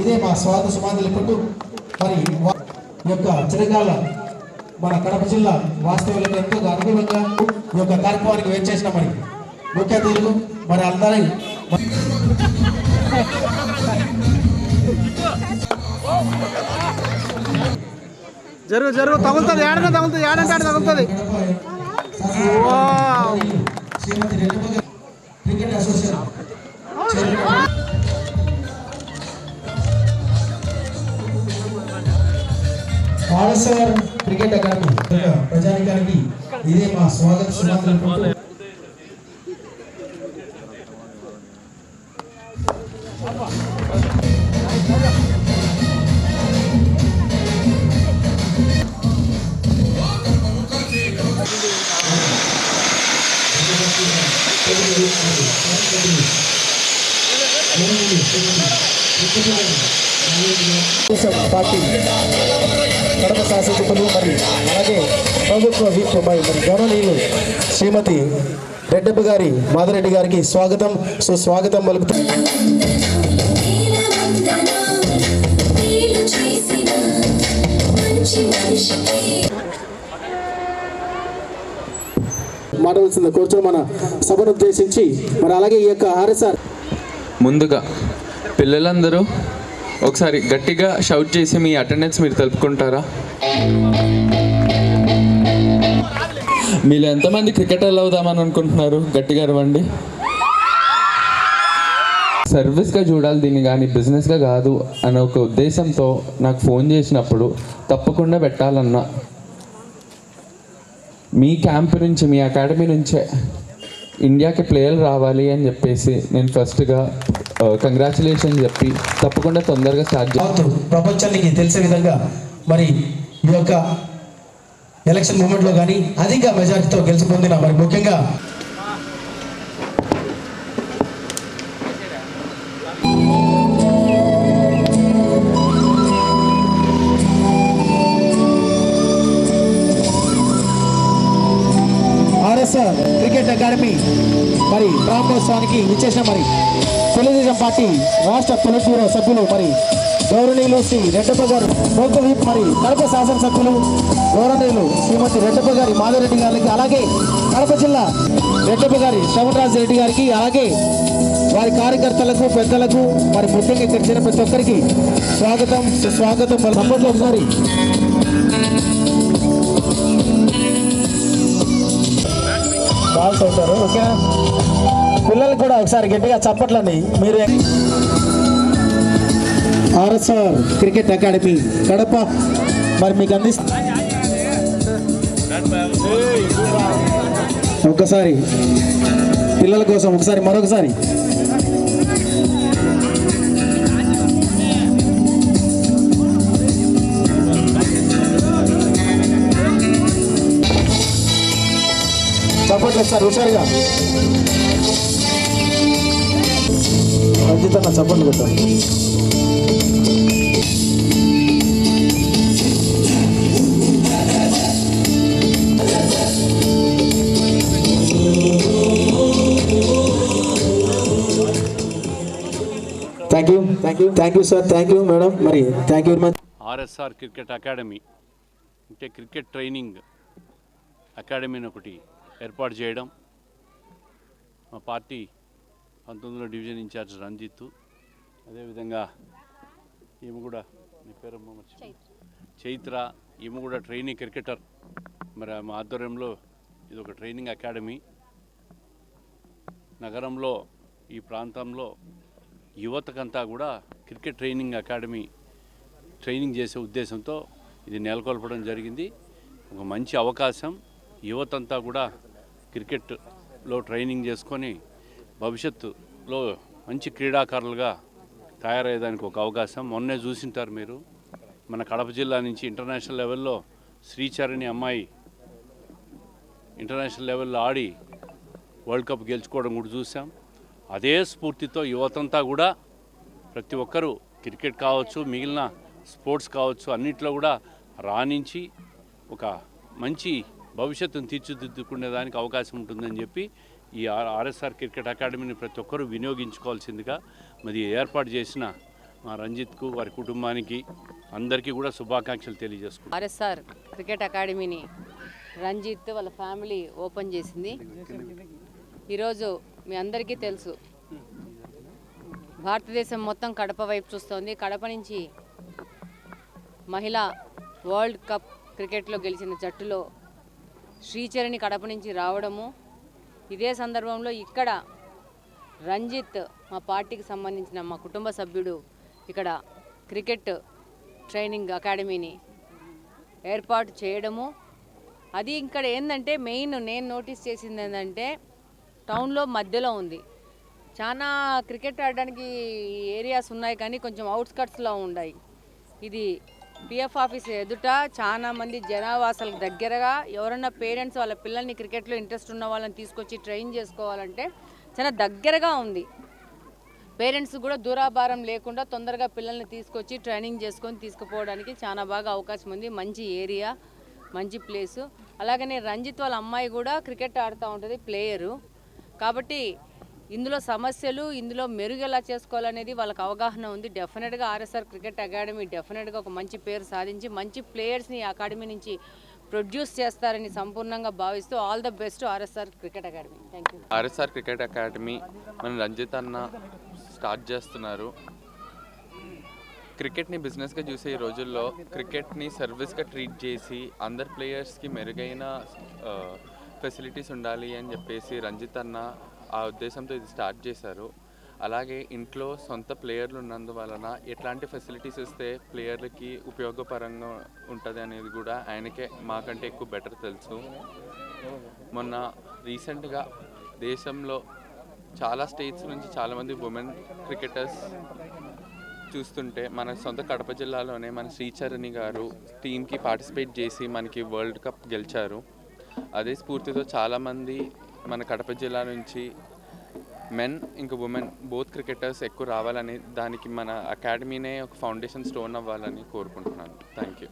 ఇదే మా స్వాగత సుమాంజలి పట్టు మరి యొక్క చిరకాల మన కడప జిల్లా వాస్తవులకు ఎంతో అనుకూలంగా ఈ యొక్క కార్యక్రమానికి వేచేసిన మరి ముఖ్య అతిథులు మరి అందరి. జరుగు జరుగు తగులుతుంది ఏడనే తగులుతుంది ఏడంటే ఆడ తగులుతుంది. Cricket association. RSR cricket academy ప్రజానికానికి ఇదే మా స్వాగత సుమాంజలి తెలుగుదేశం పార్టీ కడప శాసనసభ్యులు మరి అలాగే ప్రభుత్వ విప్ మరి గౌరవనీయులు శ్రీమతి రెడ్డప్ప గారి మాదిరెడ్డి గారికి స్వాగతం. సుస్వాగతం పలుకుతాం నీళ్ళు చేసిన కూర్చొని మన సభను ఉద్దేశించి మరి అలాగే ఈ యొక్క ఆర్ఎస్ఆర్ ముందుగా పిల్లలందరూ ఒకసారి గట్టిగా షౌట్ చేసి మీ అటెండెన్స్ మీరు తెలుపుకుంటారా? మీరు ఎంతమంది క్రికెటర్లు అవుదామని అనుకుంటున్నారు? గట్టిగా ఇవ్వండి సర్వీస్గా చూడాలి దీన్ని కానీ బిజినెస్గా కాదు అనే ఒక ఉద్దేశంతో నాకు ఫోన్ చేసినప్పుడు తప్పకుండా పెట్టాలన్నా. మీ క్యాంప్ నుంచి మీ అకాడమీ నుంచే ఇండియాకి ప్లేయర్లు రావాలి అని చెప్పేసి నేను ఫస్ట్గా కంగ్రాచులేషన్ చెప్పి తప్పకుండా తొందరగా స్టార్ట్ ప్రపంచానికి తెలిసే విధంగా మరి ఈ యొక్క ఎలక్షన్ మూమెంట్లో కానీ అధిక మెజార్టీతో గెలిచి పొందిన మరి ముఖ్యంగా ఆర్ఎస్ఆర్ క్రికెట్ అకాడమీ మరి ప్రారంభోత్సవానికి విచ్చేసిన మరి తెలుగుదేశం పార్టీ రాష్ట్ర పొలిట్ బ్యూరో సభ్యులు మరి గౌరవనీయులు శ్రీ రెడ్డప్ప గారు లోకల్ మరి కడప శాసనసభ్యులు గౌరవనీయులు శ్రీమతి రెడ్డప్ప గారి మాధవరెడ్డి గారికి అలాగే కడప జిల్లా రెడ్డప్ప గారి శ్రవణరాజ్ రెడ్డి గారికి అలాగే వారి కార్యకర్తలకు పెద్దలకు మరి ముఖ్యంగా ఇక్కడ చేరిన ప్రతి ఒక్కరికి స్వాగతం సుస్వాగతం. సపోర్ట్లో ఒకసారి అవుతారు ఓకేనా పిల్లలు కూడా ఒకసారి గట్టిగా చప్పట్లండి. మీరు ఆర్ఎస్ఆర్ క్రికెట్ అకాడమీ కడప. మరి మీకు అందిస్త ఒక్కసారి. పిల్లల కోసం ఒకసారి మరొకసారి. చప్పట్లు ఒకసారి హుషారుగా రంజిత్ అన్న చప్పట్లు కొట్టాను thank you thank you thank you sir thank you madam మరి thank you very much RSR cricket academy అంటే క్రికెట్ ట్రైనింగ్ అకాడమీని ఒకటి ఏర్పాటు చేయడం మా పార్టీ పంతొమ్మిదిలో డివిజన్ ఇన్ఛార్జ్ రంజిత్ అదేవిధంగా ఈమె కూడా నీ పేరమ్మ చైత్ర ఈమె కూడా ట్రైనింగ్ క్రికెటర్ మరి మా ఆధ్వర్యంలో ఇది ఒక ట్రైనింగ్ అకాడమీ నగరంలో ఈ ప్రాంతంలో యువతకంతా కూడా క్రికెట్ ట్రైనింగ్ అకాడమీ ట్రైనింగ్ చేసే ఉద్దేశంతో ఇది నెలకొల్పడం జరిగింది. ఒక మంచి అవకాశం. యువతంతా కూడా క్రికెట్లో ట్రైనింగ్ చేసుకొని భవిష్యత్తులో మంచి క్రీడాకారులుగా తయారయ్యేదానికి ఒక అవకాశం. మొన్నే చూసింటారు మీరు మన కడప జిల్లా నుంచి ఇంటర్నేషనల్ లెవెల్లో శ్రీచరణి అమ్మాయి ఇంటర్నేషనల్ లెవెల్లో ఆడి వరల్డ్ కప్ గెలుచుకోవడం కూడా చూసాం. అదే స్ఫూర్తితో యువతంతా కూడా ప్రతి ఒక్కరూ క్రికెట్ కావచ్చు మిగిలిన స్పోర్ట్స్ కావచ్చు అన్నిట్లో కూడా రాణించి ఒక మంచి భవిష్యత్తును తీర్చిదిద్దుకునే దానికి అవకాశం ఉంటుందని చెప్పి ఈ ఆర్- ఆర్ఎస్ఆర్ క్రికెట్ అకాడమీని ప్రతి ఒక్కరూ వినియోగించుకోవాల్సిందిగా మరి ఏర్పాటు చేసిన మా రంజిత్కు వారి కుటుంబానికి అందరికీ కూడా శుభాకాంక్షలు తెలియజేసుకుంటాం ఆర్ఎస్ఆర్ క్రికెట్ అకాడమీని రంజిత్ వాళ్ళ ఫ్యామిలీ ఓపెన్ చేసింది. ఈరోజు మీ అందరికీ తెలుసు. భారతదేశం మొత్తం కడప వైపు చూస్తోంది. కడప నుంచి మహిళా వరల్డ్ కప్ క్రికెట్లో గెలిచిన జట్టులో శ్రీచరణి కడప నుంచి రావడము. ఇదే సందర్భంలో ఇక్కడ రంజిత్ మా పార్టీకి సంబంధించిన మా కుటుంబ సభ్యుడు ఇక్కడ క్రికెట్ ట్రైనింగ్ అకాడమీని ఏర్పాటు చేయడము. అది ఇక్కడ ఏంటంటే మెయిన్ నేను నోటీస్ చేసింది ఏంటంటే టౌన్లో మధ్యలో ఉంది. చాలా క్రికెట్ ఆడడానికి ఏరియాస్ ఉన్నాయి కానీ కొంచెం అవుట్స్కట్స్లో ఉన్నాయి ఇది పిఎఫ్ ఆఫీస్ ఎదుట చాలా మంది జనావాసాలకు దగ్గరగా ఎవరన్నా పేరెంట్స్ వాళ్ళ పిల్లల్ని క్రికెట్లో ఇంట్రెస్ట్ ఉన్న వాళ్ళని తీసుకొచ్చి ట్రైన్ చేసుకోవాలంటే చాలా దగ్గరగా ఉంది. పేరెంట్స్ కూడా దూరాభారం లేకుండా తొందరగా పిల్లల్ని తీసుకొచ్చి ట్రైనింగ్ చేసుకొని తీసుకుపోవడానికి చాలా బాగా అవకాశం ఉంది. మంచి ఏరియా మంచి ప్లేసు. అలాగనే రంజిత్ వాళ్ళ అమ్మాయి కూడా క్రికెట్ ఆడుతూ ఉంటుంది ప్లేయరు. కాబట్టి ఇందులో సమస్యలు ఇందులో మెరుగు ఎలా చేసుకోవాలనేది వాళ్ళకి అవగాహన ఉంది. డెఫినెట్గా ఆర్ఎస్ఆర్ క్రికెట్ అకాడమీ డెఫినెట్గా ఒక మంచి పేరు సాధించి మంచి ప్లేయర్స్ని అకాడమీ నుంచి ప్రొడ్యూస్ చేస్తారని సంపూర్ణంగా భావిస్తూ all the best RSR cricket academy. Thank you RSR cricket academy మన రంజిత్ అన్న స్టార్ట్ చేస్తున్నారు. క్రికెట్ని బిజినెస్గా చూసే ఈ రోజుల్లో క్రికెట్ని సర్వీస్గా ట్రీట్ చేసి అందరు ప్లేయర్స్కి మెరుగైన ఫెసిలిటీస్ ఉండాలి అని చెప్పేసి రంజిత్ అన్న ఆ ఉద్దేశంతో ఇది స్టార్ట్ చేశారు. అలాగే ఇంట్లో సొంత ప్లేయర్లు ఉన్నందువలన ఎట్లాంటి ఫెసిలిటీస్ ఇస్తే ప్లేయర్లకి ఉపయోగపరంగా ఉంటుంది అనేది కూడా ఆయనకే మాకంటే ఎక్కువ బెటర్ తెలుసు. మొన్న రీసెంట్గా దేశంలో చాలా స్టేట్స్ నుంచి చాలామంది ఉమెన్ క్రికెటర్స్ చూస్తుంటే మన సొంత కడప జిల్లాలోనే మన శ్రీచరణి గారు టీంకి పార్టిసిపేట్ చేసి మనకి వరల్డ్ కప్ గెలిచారు. అదే స్ఫూర్తితో చాలామంది మన కడప జిల్లా నుంచి మెన్ ఇంకా ఉమెన్ బోత్ క్రికెటర్స్ ఎక్కువ రావాలని దానికి మన అకాడమీనే ఒక ఫౌండేషన్ స్టోన్ అవ్వాలని కోరుకుంటున్నాను. Thank you